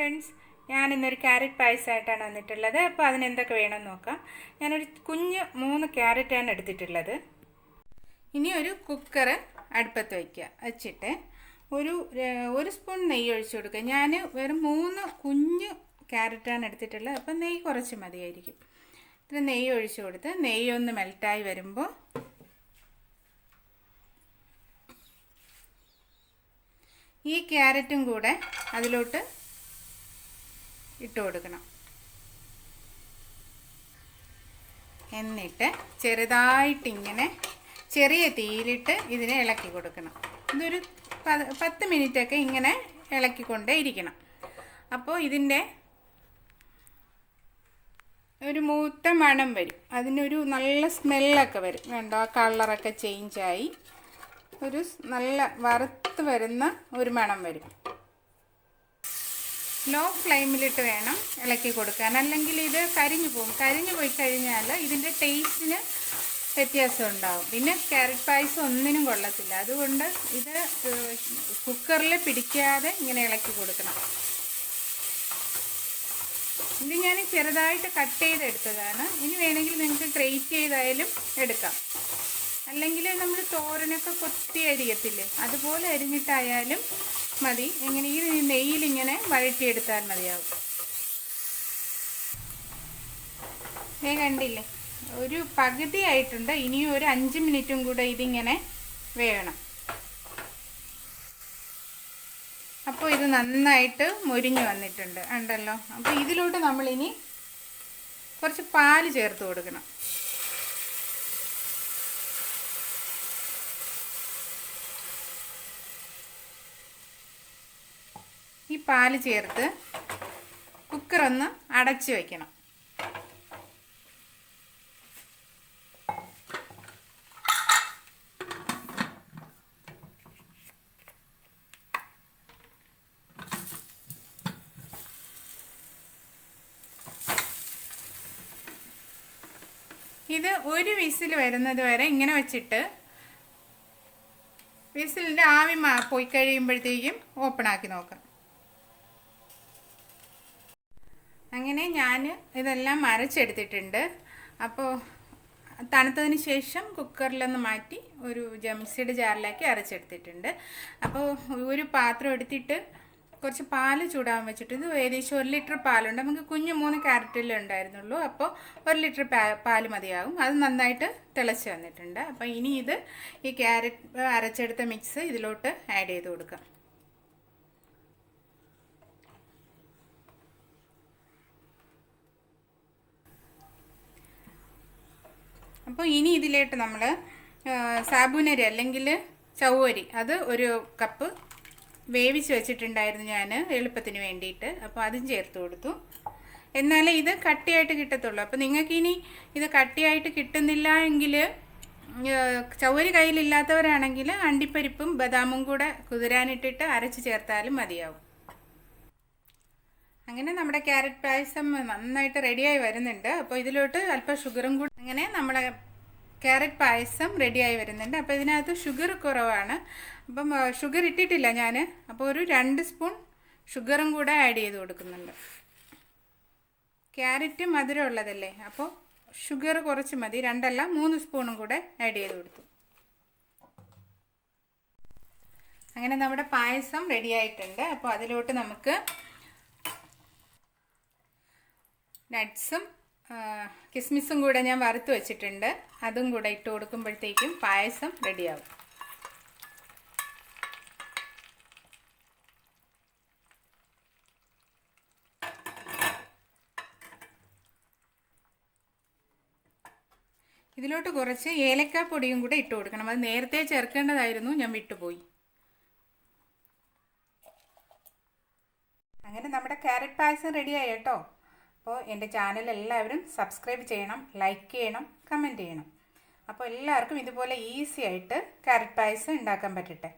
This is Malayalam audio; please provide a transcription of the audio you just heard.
ഫ്രണ്ട്സ് ഞാൻ ഇന്നൊരു ക്യാരറ്റ് പായസമായിട്ടാണ് വന്നിട്ടുള്ളത്. അപ്പോൾ അതിനെന്തൊക്കെ വേണമെന്ന് നോക്കാം. ഞാനൊരു കുഞ്ഞ് മൂന്ന് ക്യാരറ്റാണ് എടുത്തിട്ടുള്ളത്. ഇനി ഒരു കുക്കർ അടുപ്പത്ത് വയ്ക്കുക. വെച്ചിട്ട് ഒരു ഒരു സ്പൂൺ നെയ്യ് ഒഴിച്ചു കൊടുക്കുക. ഞാൻ വെറും മൂന്ന് കുഞ്ഞ് ക്യാരറ്റാണ് എടുത്തിട്ടുള്ളത്. അപ്പം നെയ്യ് കുറച്ച് മതിയായിരിക്കും. ഇത്ര നെയ്യ് ഒഴിച്ചു കൊടുത്ത് നെയ്യ് ഒന്ന് മെൽറ്റായി വരുമ്പോൾ ഈ ക്യാരറ്റും കൂടെ അതിലോട്ട് ഇട്ട് കൊടുക്കണം. എന്നിട്ട് ചെറുതായിട്ടിങ്ങനെ ചെറിയ തീയിലിട്ട് ഇതിനെ ഇളക്കി കൊടുക്കണം. ഇതൊരു പത് പത്ത് മിനിറ്റൊക്കെ ഇങ്ങനെ ഇളക്കിക്കൊണ്ടേ ഇരിക്കണം. അപ്പോൾ ഇതിന്റെ ഒരു മൂത്ത മണം വരും. അതിനൊരു നല്ല സ്മെല്ലൊക്കെ വരും. വേണ്ട ആ കളറൊക്കെ ചേഞ്ചായി ഒരു നല്ല വറുത്ത് വരുന്ന ഒരു മണം വരും. ലോ ഫ്ലെയിമിലിട്ട് വേണം ഇളക്കി കൊടുക്കാൻ. അല്ലെങ്കിൽ ഇത് കരിഞ്ഞു പോകും. കരിഞ്ഞു പോയി കഴിഞ്ഞാൽ ഇതിന്റെ ടേസ്റ്റിന് വ്യത്യാസം ഉണ്ടാവും. പിന്നെ ക്യാരറ്റ് പായസം ഒന്നിനും കൊള്ളത്തില്ല. അതുകൊണ്ട് ഇത് കുക്കറിൽ പിടിക്കാതെ ഇങ്ങനെ ഇളക്കി കൊടുക്കണം. ഇത് ഞാൻ ചെറുതായിട്ട് കട്ട് ചെയ്തെടുത്തതാണ്. ഇനി വേണമെങ്കിൽ നിങ്ങൾക്ക് ഗ്രേറ്റ് ചെയ്തായാലും എടുക്കാം. അല്ലെങ്കിൽ നമ്മൾ തോരനൊക്കെ കൊത്തി അരിയത്തില്ലേ? അതുപോലെ അരിഞ്ഞിട്ടായാലും മതി. ഇങ്ങനെ ഈ നെയ്യിലിങ്ങനെ വഴറ്റിയെടുത്താൽ മതിയാവും. ഏ കണ്ടില്ലേ? ഒരു പകുതി ആയിട്ടുണ്ട് ഇനിയും ഒരു അഞ്ച് മിനിറ്റും കൂടെ ഇതിങ്ങനെ വേണം അപ്പോൾ ഇത് നന്നായിട്ട് മുരിഞ്ഞു വന്നിട്ടുണ്ട്. ഉണ്ടല്ലോ അപ്പോൾ ഇതിലോട്ട് നമ്മളിനി കുറച്ച് പാൽ ചേർത്ത് കൊടുക്കണം. ഈ പാൽ ചേർത്ത് കുക്കറൊന്ന് അടച്ച് വയ്ക്കണം ഇത് ഒരു വിസിൽ വരുന്നത് വരെ ഇങ്ങനെ വെച്ചിട്ട് വിസിലിന്റെ ആവി പോയി കഴിയുമ്പോഴത്തേക്കും ഓപ്പൺ ആക്കി നോക്കാം. അങ്ങനെ ഞാൻ ഇതെല്ലാം അരച്ചെടുത്തിട്ടുണ്ട്. അപ്പോൾ തണുത്തതിന് ശേഷം കുക്കറിലൊന്ന് മാറ്റി ഒരു ജംസിയുടെ ജാറിലാക്കി അരച്ചെടുത്തിട്ടുണ്ട്. അപ്പോൾ ഒരു പാത്രം എടുത്തിട്ട് കുറച്ച് പാൽ ചൂടാൻ വെച്ചിട്ട് ഇത് ഏകദേശം ഒരു ലിറ്റർ പാലുണ്ട്. നമുക്ക് കുഞ്ഞു മൂന്ന് ക്യാരറ്റിലേ ഉണ്ടായിരുന്നുള്ളൂ. അപ്പോൾ ഒരു ലിറ്റർ പാൽ മതിയാകും. അത് നന്നായിട്ട് തിളച്ച് വന്നിട്ടുണ്ട്. അപ്പോൾ ഇനി ഇത് ഈ ക്യാരറ്റ് അരച്ചെടുത്ത മിക്സ് ഇതിലോട്ട് ആഡ് ചെയ്ത് കൊടുക്കാം. അപ്പോൾ ഇനി ഇതിലേട്ട് നമ്മൾ സാബുനരി അല്ലെങ്കിൽ ചവ്വരി അത് ഒരു കപ്പ് വേവിച്ച് വെച്ചിട്ടുണ്ടായിരുന്നു ഞാൻ എളുപ്പത്തിന് വേണ്ടിയിട്ട്. അപ്പോൾ അതും ചേർത്ത് കൊടുത്തു. എന്നാലേ ഇത് കട്ടിയായിട്ട് കിട്ടത്തുള്ളൂ. അപ്പോൾ നിങ്ങൾക്കിനി ഇത് കട്ടിയായിട്ട് കിട്ടുന്നില്ല എങ്കിൽ ചവ്വരി കയ്യിലില്ലാത്തവരാണെങ്കിൽ അണ്ടിപ്പരിപ്പും ബദാമും കൂടെ കുതിരാനിട്ടിട്ട് അരച്ച് ചേർത്താലും മതിയാവും. അങ്ങനെ നമ്മുടെ ക്യാരറ്റ് പായസം നന്നായിട്ട് റെഡിയായി വരുന്നുണ്ട്. അപ്പോൾ ഇതിലോട്ട് അല്പം ഷുഗറും കൂടി അങ്ങനെ നമ്മുടെ ക്യാരറ്റ് പായസം റെഡിയായി വരുന്നുണ്ട്. അപ്പോൾ ഇതിനകത്ത് ഷുഗർ കുറവാണ്. അപ്പം ഷുഗർ ഇട്ടിട്ടില്ല ഞാൻ അപ്പോൾ ഒരു രണ്ട് സ്പൂൺ ഷുഗറും കൂടെ ആഡ് ചെയ്ത് കൊടുക്കുന്നുണ്ട്. ക്യാരറ്റ് മധുരം ഉള്ളതല്ലേ? അപ്പോൾ ഷുഗർ കുറച്ച് മതി. രണ്ടല്ല മൂന്ന് സ്പൂണും കൂടെ ആഡ് ചെയ്ത് കൊടുത്തു. അങ്ങനെ നമ്മുടെ പായസം റെഡിയായിട്ടുണ്ട് അപ്പോൾ അതിലോട്ട് നമുക്ക് നട്ട്സും കിസ്മിസും കൂടെ ഞാൻ വറുത്ത് വെച്ചിട്ടുണ്ട്. അതും കൂടെ ഇട്ട് കൊടുക്കുമ്പോഴത്തേക്കും പായസം റെഡിയാവും. ഇതിലോട്ട് കുറച്ച് ഏലക്കാപ്പൊടിയും കൂടെ ഇട്ട് കൊടുക്കണം. അത് നേരത്തെ ചേർക്കേണ്ടതായിരുന്നു ഞാൻ വിട്ടുപോയി. അങ്ങനെ നമ്മുടെ ക്യാരറ്റ് പായസം റെഡിയായി കേട്ടോ. അപ്പോൾ എന്റെ ചാനൽ എല്ലാവരും സബ്സ്ക്രൈബ് ചെയ്യണം ലൈക്ക് ചെയ്യണം കമന്റ് ചെയ്യണം. അപ്പോൾ എല്ലാവർക്കും ഇതുപോലെ ഈസി ആയിട്ട് കാരറ്റ് പായസം ഉണ്ടാക്കാൻ പറ്റട്ടെ.